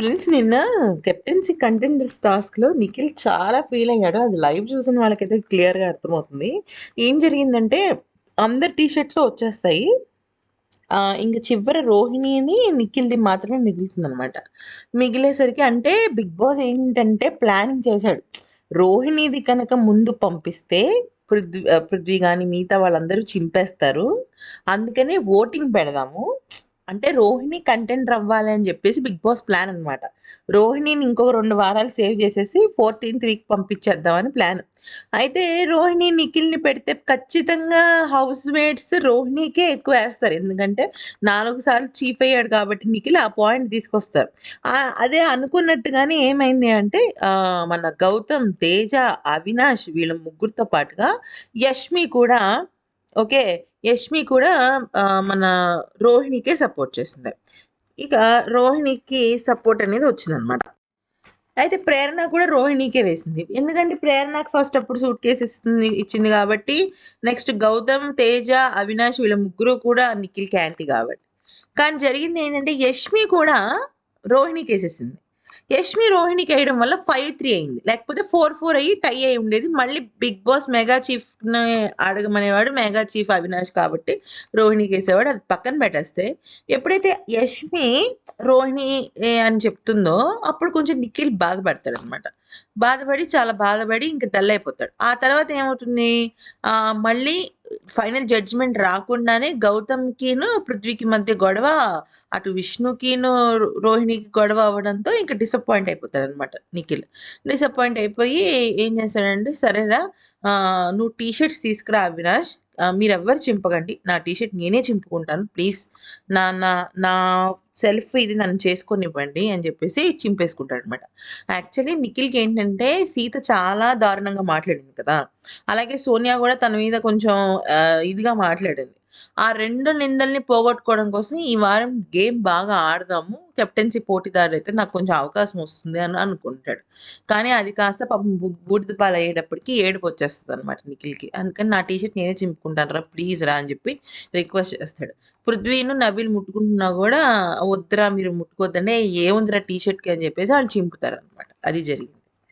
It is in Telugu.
ఫ్రెండ్స్ నిన్న కెప్టెన్సీ కంటెంట్ టాస్క్లో నిఖిల్ చాలా ఫీల్ అయ్యాడు. అది లైవ్ చూసిన వాళ్ళకైతే క్లియర్గా అర్థమవుతుంది. ఏం జరిగిందంటే అందరు టీ షర్ట్లు వచ్చేస్తాయి. ఇంకా ఇంక చివరి రోహిణిని నిఖిల్ది మాత్రమే మిగులుతుంది అనమాట మిగిలేసరికి అంటే బిగ్ బాస్ ఏంటంటే ప్లానింగ్ చేశాడు. రోహిణిది కనుక ముందు పంపిస్తే పృథ్వీ పృథ్వీ కానీ మిగతా వాళ్ళందరూ చింపేస్తారు. అందుకనే ఓటింగ్ పెడదాము. అంటే రోహిణి కంటెంట్ అవ్వాలి అని చెప్పేసి బిగ్ బాస్ ప్లాన్ అనమాట రోహిణిని ఇంకొక రెండు వారాలు సేవ్ చేసేసి ఫోర్టీన్త్ వీక్ పంపించేద్దామని ప్లాన్. అయితే రోహిణి నిఖిల్ని పెడితే ఖచ్చితంగా హౌస్ మేట్స్ రోహిణికే ఎక్కువ వేస్తారు. ఎందుకంటే నాలుగు సార్లు చీఫ్ అయ్యాడు కాబట్టి నిఖిల్ ఆ పాయింట్ తీసుకొస్తారు. అదే అనుకున్నట్టుగానే ఏమైంది అంటే మన గౌతమ్ తేజ అవినాష్ వీళ్ళ ముగ్గురితో పాటుగా యష్మి కూడా ఓకే యష్మి కూడా మన రోహిణికే సపోర్ట్ చేసింది. ఇక రోహిణికి సపోర్ట్ అనేది వచ్చిందనమాట అయితే ప్రేరణ కూడా రోహిణికే వేసింది. ఎందుకంటే ప్రేరణకు ఫస్ట్ అప్పుడు సూట్ కేసు ఇస్తుంది ఇచ్చింది కాబట్టి నెక్స్ట్ గౌతమ్ తేజ అవినాష్ వీళ్ళ ముగ్గురు కూడా నిఖిల్ క్యాంటీ కాబట్టి. కానీ జరిగింది ఏంటంటే యష్మి కూడా రోహిణికి వేసేసింది యష్మి రోహిణికి వేయడం వల్ల ఫైవ్ త్రీ అయింది. లేకపోతే ఫోర్ ఫోర్ అయ్యి టై అయి ఉండేది. మళ్ళీ బిగ్ బాస్ మెగా చీఫ్ అడగమనేవాడు మెగా చీఫ్ అవినాష్ కాబట్టి రోహిణికి వేసేవాడు. అది పక్కన పెట్టేస్తే ఎప్పుడైతే యష్మి రోహిణి అని చెప్తుందో అప్పుడు కొంచెం నిఖిల్ బాధపడతాడు అనమాట బాధపడి చాలా బాధపడి ఇంకా డల్ అయిపోతాడు. ఆ తర్వాత ఏమవుతుంది? మళ్ళీ ఫైనల్ జడ్జిమెంట్ రాకుండానే గౌతమ్కిను పృథ్వీకి మధ్య గొడవ అటు విష్ణుకిను రోహిణికి గొడవ అవ్వడంతో ఇంకా డిసప్పాయింట్ అయిపోతాడు అనమాట నిఖిల్. డిసప్పాయింట్ అయిపోయి ఏం చేస్తాడంటే సరేరా నువ్వు టీ షర్ట్స్ తీసుకురా అవినాష్ మీరు మీరెవ్వరు చింపకండి. నా టీ షర్ట్ నేనే చింపుకుంటాను ప్లీజ్. నా నా నా సెల్ఫ్ ఇది నన్ను చేసుకొనివ్వండి అని చెప్పేసి చింపేసుకుంటాడు అనమాట యాక్చువల్లీ నిఖిల్కి ఏంటంటే సీత చాలా దారుణంగా మాట్లాడింది కదా. అలాగే సోనియా కూడా తన మీద కొంచెం ఇదిగా మాట్లాడింది. ఆ రెండు నిందల్ని పోగొట్టుకోవడం కోసం ఈ వారం గేమ్ బాగా ఆడదాము కెప్టెన్సీ పోటీదారు అయితే నాకు కొంచెం అవకాశం వస్తుంది అని అనుకుంటాడు. కానీ అది కాస్త పాపం బూడిద పాలు అయ్యేటప్పటికి ఏడుపు వచ్చేస్తుంది అనమాట నిఖిల్కి. అందుకని నా టీషర్ట్ నేనే చింపుకుంటాను రా ప్లీజ్ రా అని చెప్పి రిక్వెస్ట్ చేస్తాడు. పృథ్వీను నబీల్ ముట్టుకుంటున్నా కూడా వద్దురా మీరు ముట్టుకోవద్దంటే ఏముందిరా టీషర్ట్కి అని చెప్పేసి వాళ్ళు చింపుతారు అనమాట అది జరిగింది.